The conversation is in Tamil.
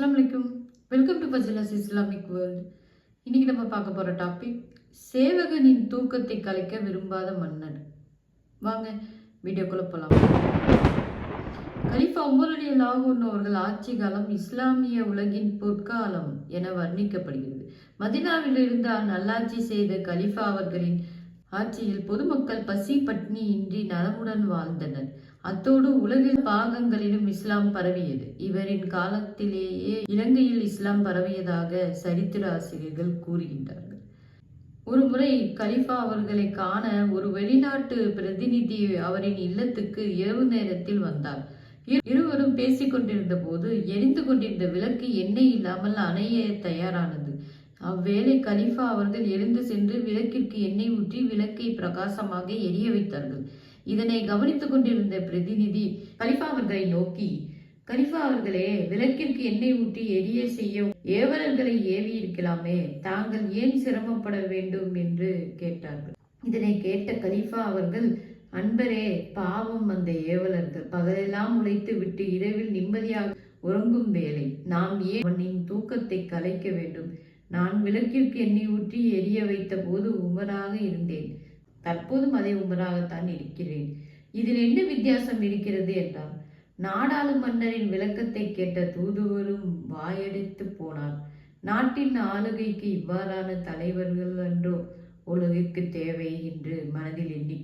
அஸ்லாம் வலைக்கும் welcome to Fazila's Islamic world இன்னைக்கு நம்ம பார்க்க போகிற டாபிக் சேவகனின் தூக்கத்தை கலைக்க விரும்பாத மன்னன். வாங்க வீடியோக்குள்ளே போகலாம் கலிஃபா உமர் அலி லாகூன் அவர்கள் ஆட்சி காலம் இஸ்லாமிய உலகின் பொற்காலம் என வர்ணிக்கப்படுகிறது. மதினாவில் இருந்தால் நல்லாட்சி செய்த கலிஃபா அவர்களின் ஆட்சியில் பொதுமக்கள் பசி பட்னி இன்றி நலமுடன் வாழ்ந்தனர். அத்தோடு உலகில் பாகங்களிலும் இஸ்லாம் பரவியது. இவரின் காலத்திலேயே இலங்கையில் இஸ்லாம் பரவியதாக சரித்திர ஆசிரியர்கள் கூறுகின்றார்கள். ஒரு முறை கலிஃபா அவர்களை காண ஒரு வெளிநாட்டு பிரதிநிதி அவரின் இல்லத்துக்கு இரவு நேரத்தில் வந்தார். இரு- இருவரும் பேசிக் கொண்டிருந்த போது எரிந்து கொண்டிருந்த விளக்கு எண்ணெய் இல்லாமல் அணைய தயாரானது. அவ்வேளை கலிஃபா அவர்கள் எழுந்து சென்று விளக்கிற்கு எண்ணெய் ஊற்றி விளக்கை பிரகாசமாக எரிய வைத்தார்கள். இதனை கவனித்துக் கொண்டிருந்த பிரதிநிதி கலிஃபா அவர்களை நோக்கி கலிஃபா அவர்களே விளக்கிற்கு எண்ணெய் ஊற்றி எரிய செய்ய ஏவலர்களை ஏவி இருக்கலாமே தாங்கள் ஏன் சிரமப்பட வேண்டும்? என்று கேட்டார்கள். இதனை கேட்ட கலிஃபா அவர்கள் அன்பரே பாவம் அந்த ஏவலர்கள். பகலெல்லாம் உழைத்து விட்டு இரவில் நிம்மதியாக உறங்கும் வேலை. நாம் ஏன் அவனின் தூக்கத்தை கலைக்க வேண்டும்? நான் விளக்கிற்கு எண்ணெய் ஊற்றி எரிய வைத்த போது உமராக இருந்தேன். தற்போதும் அதே உமராகத்தான் இருக்கிறேன். இதில் என்ன வித்தியாசம் இருக்கிறது என்றால் நாடாளு மன்னரின் விளக்கத்தை கேட்ட தூதுவரும் வாயெடுத்து போனார். நாட்டின் ஆளுகைக்கு இவ்வாறான தலைவர்கள் என்றோ உலகிற்கு தேவை என்று மனதில் எண்ணி